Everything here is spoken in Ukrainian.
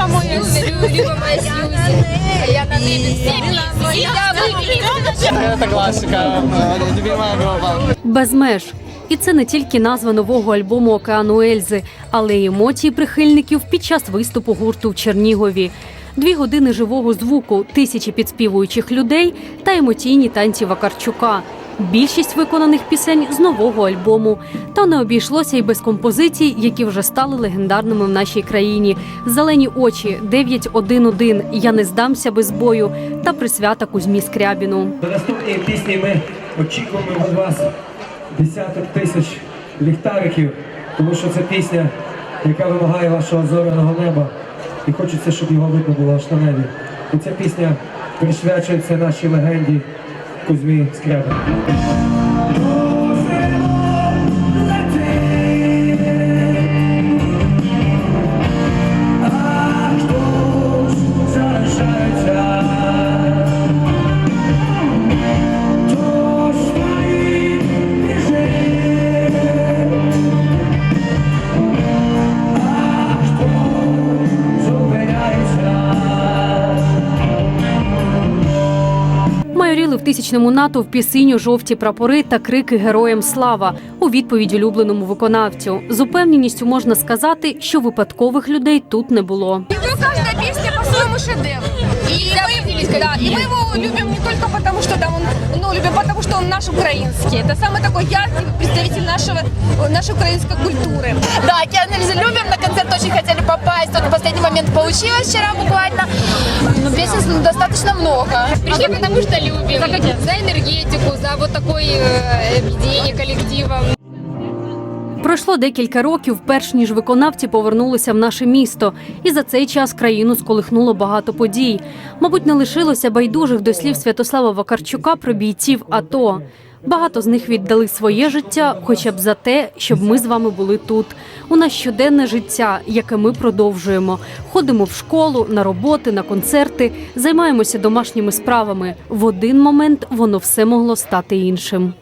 Люба моя Люба моя Сьюзі. А я на небі всі пісні. Это классика, любимая группа. Без меж. І це не тільки назва нового альбому Океану Ельзи, але й емоції прихильників під час виступу гурту в Чернігові. Дві години живого звуку, тисячі підспівуючих людей та емоційні танці Вакарчука. Більшість виконаних пісень з нового альбому. Та не обійшлося й без композицій, які вже стали легендарними в нашій країні. Зелені очі, 911, Я не здамся без бою та присвята Кузьмі Скрябіну. До наступної пісні ми очікуємо від вас десяток тисяч ліхтариків, тому що це пісня, яка вимагає вашого зоряного неба. І хочеться, щоб його видно було аж на небі. І ця пісня присвячується нашій легенді Кузьмі Скрябину. Майоріли в тисячному натовпі синьо жовті прапори та крики Героям слава у відповідь улюбленому виконавцю. З упевненістю можна сказати, що випадкових людей тут не було. Ну, каждая песня по-своему шедевр. И мы, да, и мы его любим не только потому, что там он, ну, любим потому, что он наш украинский. Это самый такой яркий представитель нашего, нашей украинской культуры. Да, Океан Эльзы любим, на момент получилось вчера буквально. Но песен достаточно много. Пришли потому, что любим. За энергетику, за вот такое э, объединение коллектива. Пройшло декілька років, перш ніж виконавці повернулися в наше місто, і за цей час країну сколихнуло багато подій. Мабуть, не лишилося байдужих до слів Святослава Вакарчука про бійців АТО. Багато з них віддали своє життя, хоча б за те, щоб ми з вами були тут. У нас щоденне життя, яке ми продовжуємо. Ходимо в школу, на роботи, на концерти, займаємося домашніми справами. В один момент воно все могло стати іншим.